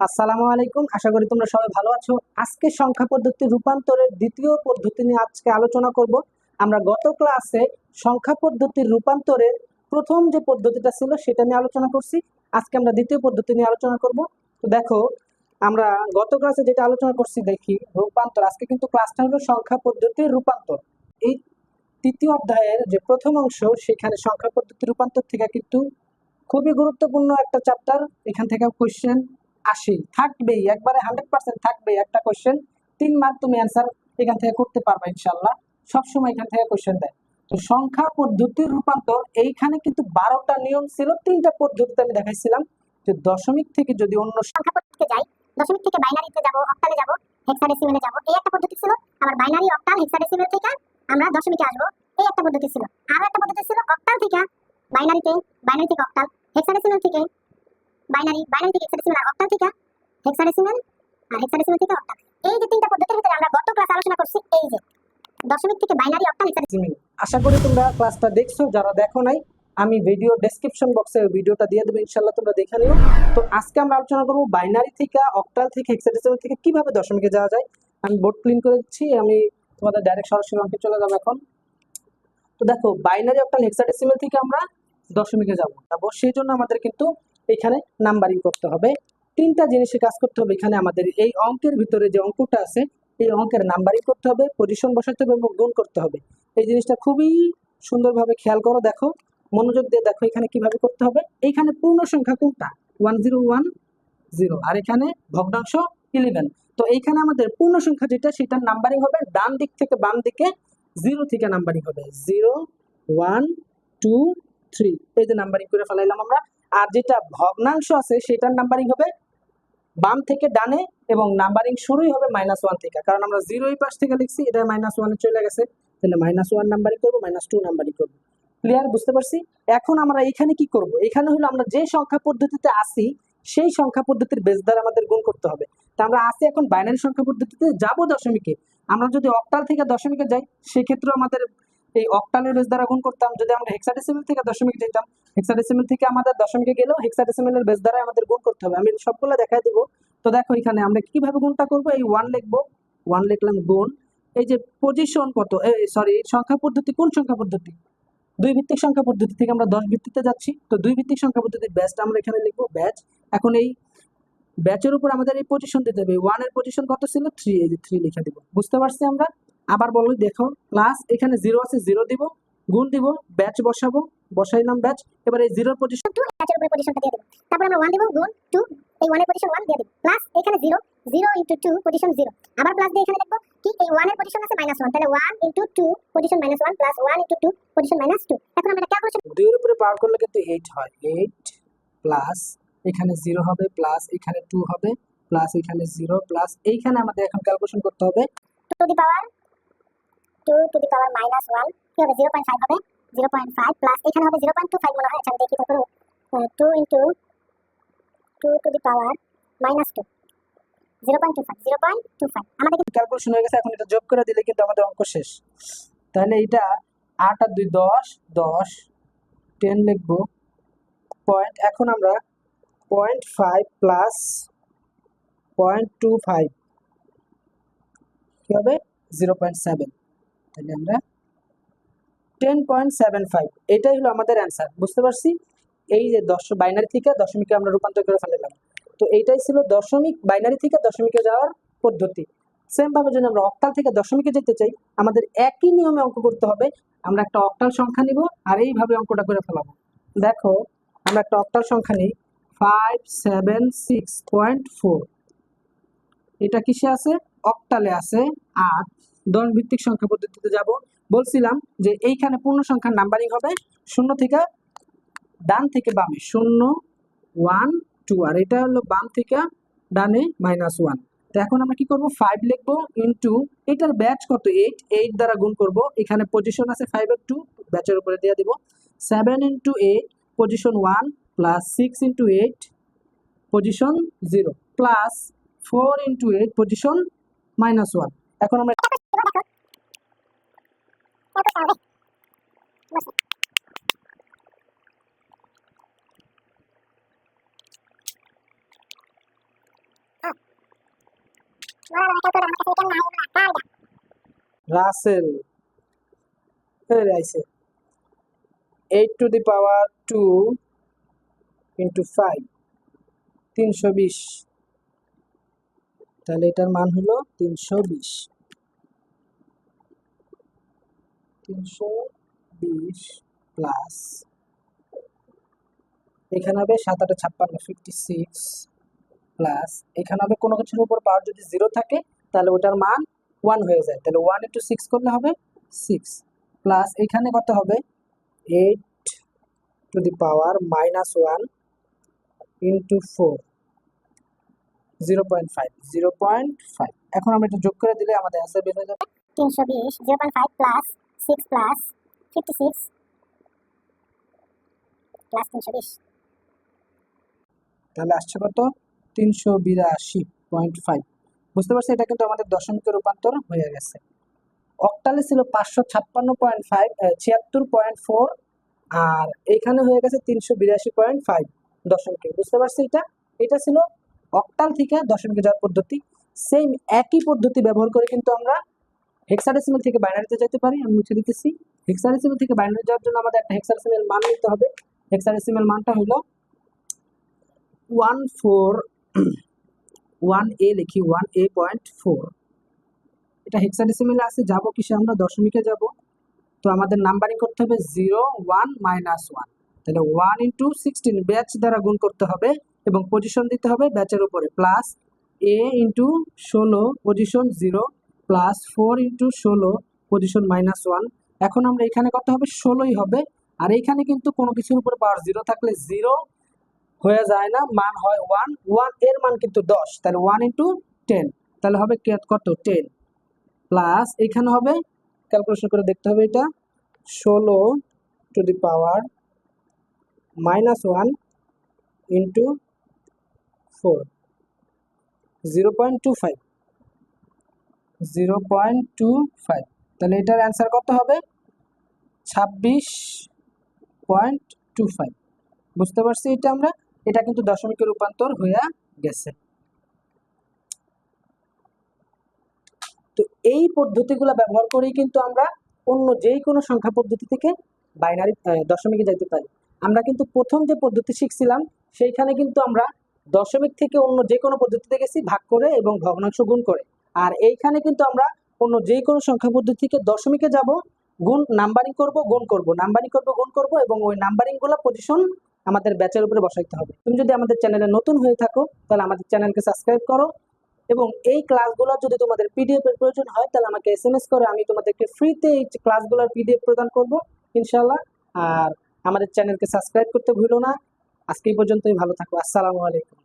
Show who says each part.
Speaker 1: আসসালামু আলাইকুম। আশা করি তোমরা সবাই ভালো আছো। আজকে সংখ্যা পদ্ধতি রূপান্তরের দ্বিতীয় পদ্ধতি নিয়ে আজকে আলোচনা করব। আমরা গত ক্লাসে সংখ্যা পদ্ধতির রূপান্তরের প্রথম যে পদ্ধতিটা ছিল সেটা নিয়ে আলোচনা করছি। আজকে আমরা দ্বিতীয় পদ্ধতি নিয়ে আলোচনা করব। তো দেখো, আমরা গত ক্লাসে যেটা আলোচনা করছি, দেখি, রূপান্তর। আজকে কিন্তু ক্লাসটা হলো সংখ্যা পদ্ধতির রূপান্তর। এই তৃতীয় অধ্যায়ের যে প্রথম অংশ, সেখানে সংখ্যা পদ্ধতি রূপান্তর থেকে কিন্তু খুবই গুরুত্বপূর্ণ একটা চ্যাপ্টার এখান থেকে কোশ্চেন আসে থাকবেই, একবারে হান্ড্রেড পার্সেন্ট থাকবে একটা কোশ্চেন তিন মার্ক তুমি অ্যান্সার এখান থেকে করতে পারবে ইনশাল্লাহ সবসময় এখান থেকে কোশ্চেন দেয়। তো সংখ্যা পদ্ধতির রূপান্তর, এইখানে কিন্তু বারোটা নিয়ম ছিল, তিনটা পদ্ধতিতে আমি দেখাইছিলাম যে দশমিক থেকে যদি অন্য
Speaker 2: সংখ্যা পদ্ধতিতে যাই, দশমিক থেকে বাইনারিতে যাব অক্টালে যাব হেক্সাডেসিমেলে যাব, এই একটা পদ্ধতি ছিল। আবার বাইনারি অক্টাল হেক্সাডেসিমেল থেকে আমরা দশমিকে আসব, এই একটা পদ্ধতি ছিল। আরও একটা পদ্ধতি ছিল অক্টাল থেকে বাইনারিতে বাইনারি থেকে অক্টাল হেক্সাডেসিমেল থেকে বাইনারি বাইনারি থেকে হেক্সাডেসিমেল আর অক্টাল থেকে হেক্সাডেসিমেল আর হেক্সাডেসিমেল থেকে অক্টাল এই যে তিনটা পদ্ধতির ভিতরে আমরা গত ক্লাস আলোচনা করছি, এই যে দশমিক থেকে বাইনারি অক্টাল হেক্সাডেসিমেল
Speaker 1: আশা করি তোমরা ক্লাসটা দেখছ, যারা দেখো নাই, আমি ভিডিও ডেসক্রিপশন বক্সে ভিডিওটা দিয়ে দেবো ইনশাল্লাহ তোমরা দেখে নিও। তো আজকে আমরা আলোচনা করব বাইনারি থেকে অক্টাল থেকে হেক্সাডেসিমাল থেকে কীভাবে দশমিকে যাওয়া যায়। আমি বোর্ড ক্লিন করে দিচ্ছি, আমি তোমাদের ডাইরেক্ট সরাসরি অঙ্কে চলে যাব এখন। তো দেখো বাইনারি অক্টাল হেক্সাডেসিমাল থেকে আমরা দশমিকে যাব। যাব সেই জন্য আমাদের কিন্তু এখানে নাম্বারিং করতে হবে। তিনটা জিনিসে কাজ করতে হবে এখানে আমাদের এই অঙ্কের ভিতরে যে অঙ্কটা আছে, এই অঙ্কের নাম্বারিং করতে হবে পজিশন বসাতে হবে এবং গুণ করতে হবে। এই জিনিসটা খুবই সুন্দরভাবে খেয়াল করো, দেখো। মনোযোগ দিয়ে দেখো এখানে কীভাবে করতে হবে। এইখানে পূর্ণ সংখ্যা কোনটা? ওয়ান জিরো ওয়ান জিরো আর এখানে ভগ্নাংশ ইলেভেন তো এইখানে আমাদের পূর্ণ সংখ্যা যেটা, সেটার নাম্বারিং হবে। ডান দিক থেকে বাম দিকে জিরো থেকে নাম্বারিং হবে। জিরো ওয়ান টু থ্রি এই যে নাম্বারিং করে ফেলাইলাম আমরা। আর যেটা ভগ্নাংশ আছে, সেটার নাম্বারিং হবে বাম থেকে ডানে এবং নাম্বারিং শুরুই হবে মাইনাস ওয়ান থেকে। কারণ আমরা জিরো এই পাশ থেকে লিখছি এটা মাইনাস ওয়ানে চলে গেছে। তাহলে মাইনাস ওয়ান নাম্বারিং করব মাইনাস টু নাম্বারিং করব। ক্লিয়ার বুঝতে পারছি? এখন আমরা এখানে কি করব? এখানে হলো আমরা যে সংখ্যা পদ্ধতিতে আসি সেই সংখ্যা পদ্ধতির বেস দ্বারা আমাদের গুণ করতে হবে। তা আমরা আসি এখন বাইনারি সংখ্যা পদ্ধতিতে, যাব দশমিকে। আমরা যদি অক্টাল থেকে দশমিকে যাই সেক্ষেত্রে আমাদের এই অক্টালের বেস দ্বারা গুণ করতাম। যদি আমরা হেক্সাডেসিমেল থেকে দশমিকে যেতাম হেক্সাডেসিমেল থেকে আমাদের দশমিকে গেলেও হেক্সাডেসিমেলের বেস দ্বারা আমাদের গুণ করতে হবে। আমি সবগুলো দেখাই দিব। তো দেখো এখানে আমরা কীভাবে গুণটা করব? এই ওয়ান লিখব। ওয়ান লিখলাম গুণ। এই যে পজিশন কত? সরি সংখ্যা পদ্ধতি কোন সংখ্যা পদ্ধতি? দুই ভিত্তিক সংখ্যা পদ্ধতি থেকে আমরা দশ ভিত্তিতে যাচ্ছি। তো দুই ভিত্তিক সংখ্যা পদ্ধতির ব্যাচটা আমরা এখানে লিখব ব্যাচ এখন এই ব্যাচের উপর আমাদের এই পজিশন দিতে হবে। ওয়ানের পজিশন কত ছিল? থ্রি এই যে থ্রি লিখে দিব। বুঝতে পারছি আমরা? আবার বলো দেখো প্লাস এখানে জিরো আছে জিরো দিব গুণ দিব ব্যাচ বসাবো বসাইলাম ব্যাচ এবার এই জিরোর পজিশন
Speaker 2: টু এর উপরে পজিশনটা দিয়ে দেবো। তারপর আমরা ওয়ান দেবো গুণ টু এই ওয়ানের পজিশন ওয়ান দিয়ে দেবো। প্লাস এখানে zero zero into two position zero আবার প্লাস দিয়ে এখানে লিখব কি এই ওয়ানের পজিশন আছে মাইনাস ওয়ান তাহলে one into two position minus one plus one into two position minus two এখন আমরা ক্যালকুলেশন
Speaker 1: দুইয়ের উপরে পাওয়ার করলে কিন্তু এইট হয়। এইট প্লাস এখানে জিরো হবে প্লাস এখানে টু হবে প্লাস এখানে জিরো প্লাস এইখানে আমাদের এখন ক্যালকুলেশন করতে হবে।
Speaker 2: To the power two to the power minus কি হবে? জিরো পয়েন্ট ফাইভ হবে? জিরো পয়েন্ট ফাইভ প্লাস এখানে হবে জিরো পয়েন্ট টু ফাইভ মনে হয়। আচ্ছা আমি দেখি তো করো two into two to the power minus two zero point point
Speaker 1: হয়ে গেছে, এখন যোগ করে দিলে কিন্তু শেষ। তাহলে এটা আট আর দুই দশ দশ টেন পয়েন্ট এখন আমরা point five plus point two five কী হবে? জিরো পয়েন্ট সেভেন তাহলে আমরা টেন পয়েন্ট সেভেন ফাইভ এটাই হলো আমাদের অ্যান্সার বুঝতে পারছি? এই যে দশ বাইনারি থেকে দশমিকে আমরা রূপান্তর করে ফেলাম তো এইটাই ছিল দশমিক বাইনারি থেকে দশমিকে যাওয়ার পদ্ধতি। সেম ভাবে যদি আমরা অক্টাল থেকে দশমিকে যেতে চাই, আমাদের একই নিয়মে অঙ্ক করতে হবে। আমরা একটা অক্টাল সংখ্যা নিব আর এইভাবে অঙ্কটা করে ফেলাবো। দেখো, আমরা একটা অক্টাল সংখ্যা নিই। Five seven six point four এটা কিসে আছে? অক্টালে আছে। আট। দশ ভিত্তিক সংখ্যা পদ্ধতিতে যাব। বলছিলাম যে এইখানে পূর্ণ সংখ্যার নাম্বারিং হবে শূন্য থেকে ডান থেকে বামে, শূন্য, ওয়ান, টু, আর এটা হলো বাম থেকে ডানে মাইনাস ওয়ান। তো এখন আমরা কি করব? ফাইভ লিখব ইন্টু এটার ব্যাচ কত? এইট এইট দ্বারা গুণ করব। এখানে পজিশন আছে ফাইভের টু ব্যাচের উপরে দিয়ে দিব। Seven into eight position one plus six into eight position zero plus four into eight position minus one এখন আমরা রাসেল আইছে। Eight to the power two into five তিনশো বিশ। তাহলে এটার মান হলো তিনশো বিশ। তিনশো বিশ প্লাস এখানে হবে সাত আটে ছাপ্পান্ন ফিফটি সিক্স প্লাস এখানে হবে কোনো কিছুর উপর পাওয়ার যদি জিরো থাকে, তাহলে ওটার মান ওয়ান হয়ে যায়। তাহলে ওয়ান ইন্টু সিক্স করলে হবে সিক্স প্লাস এখানে কত হবে? Eight to the power minus one into four zero point five zero point five এখন আমরা এটা যোগ করে দিলে আমাদের অ্যান্সার বের হয়ে যাবে।
Speaker 2: তিনশো বিশ zero point five plus six plus fifty six plus তিনশো বিশ.
Speaker 1: তাহলে আসছে কত? বিরাশি পয়েন্ট ফাইভ বুঝতে পারছি এটা কিন্তু আমাদের দশমিকে রূপান্তর হয়ে গেছে। অক্টালে ছিল পাঁচশো ছাপ্পান্ন পয়েন্ট ফাইভ ছিয়াত্তর পয়েন্ট ফোর আর এখানে হয়ে গেছে তিনশো বিরাশি পয়েন্ট ফাইভ দশমিকে। বুঝতে পারছি এটা? এটা ছিল অক্টাল থেকে দশমিকে যাওয়ার পদ্ধতি। সেম একই পদ্ধতি ব্যবহার করে কিন্তু আমরা হেক্সাডেসিমাল থেকে বাইনারিতে যেতে পারি, আমি মুছে দিতেছি। হেক্সাডেসিমাল থেকে বাইনারি যাওয়ার জন্য আমাদের একটা হেক্সাডেসিমাল মান নিতে হবে। হেক্সাডেসিমাল মানটা হলো ওয়ান ফোর ওয়ান এ লিখি ওয়ান এ পয়েন্ট ফোর এটা হেক্সাডেসিমেলে আছে, যাব কিসে আমরা? দশমিকে যাব। তো আমাদের নাম্বারিং করতে হবে জিরো ওয়ান মাইনাস ওয়ান তাহলে ওয়ান ইন্টু সিক্সটিন ব্যাচ দ্বারা গুণ করতে হবে এবং পজিশন দিতে হবে ব্যাচের উপরে প্লাস এ ইন্টু ষোলো position zero plus four into ষোলো পজিশন মাইনাস ওয়ান এখন আমরা এখানে কত হবে ষোলোই হবে। আর এইখানে কিন্তু কোনো কিছুর উপর পাওয়ার জিরো থাকলে জিরো হয়ে যায় না, মান হয় ওয়ান ওয়ানের মান কিন্তু দশ, তাহলে ওয়ান ইন্টু টেন তাহলে হবে কত? টেন প্লাস এখানে হবে ক্যালকুলেশন করে দেখতে হবে এটা। ষোলো to the power minus one into four zero point two five zero point two five. তাহলে এটার অ্যান্সার কত হবে? ছাব্বিশ পয়েন্ট টু ফাইভ। বুঝতে পারছি এটা আমরা? এটা কিন্তু দশমিকে রূপান্তর হয়ে গেছে। তো এই পদ্ধতিগুলো ব্যবহার করেই কিন্তু আমরা অন্য যেই কোনো সংখ্যা পদ্ধতি থেকে বাইনারি দশমিকে যাইতে পারি। আমরা কিন্তু প্রথম যে পদ্ধতি শিখছিলাম, সেইখানে কিন্তু আমরা দশমিক থেকে অন্য যে কোনো পদ্ধতিতে গেছি, ভাগ করে এবং ভগ্নাংশ গুণ করে। আর এইখানে কিন্তু আমরা অন্য যে কোনো সংখ্যা পদ্ধতি থেকে দশমিকে যাব, গুণ নাম্বারিং করব, গুণ করব। নাম্বারিং করব, গুণ করব এবং ওই নাম্বারিংগুলো পজিশন আমাদের ব্যাচের উপরে বসাইতে হবে। তুমি যদি আমাদের চ্যানেলে নতুন হয়ে থাকো, তাহলে আমাদের চ্যানেলকে সাবস্ক্রাইব করো এবং এই ক্লাসগুলো যদি তোমাদের পিডিএফ এর প্রয়োজন হয়, তাহলে আমাকে এস এম এস করে আমি তোমাদেরকে ফ্রিতে এই ক্লাসগুলোর পিডিএফ প্রদান করব ইনশাল্লাহ আর আমাদের চ্যানেলকে সাবস্ক্রাইব করতে ভুলো না। আজকে এই পর্যন্তই, ভালো থাকো। আসসালামু আলাইকুম।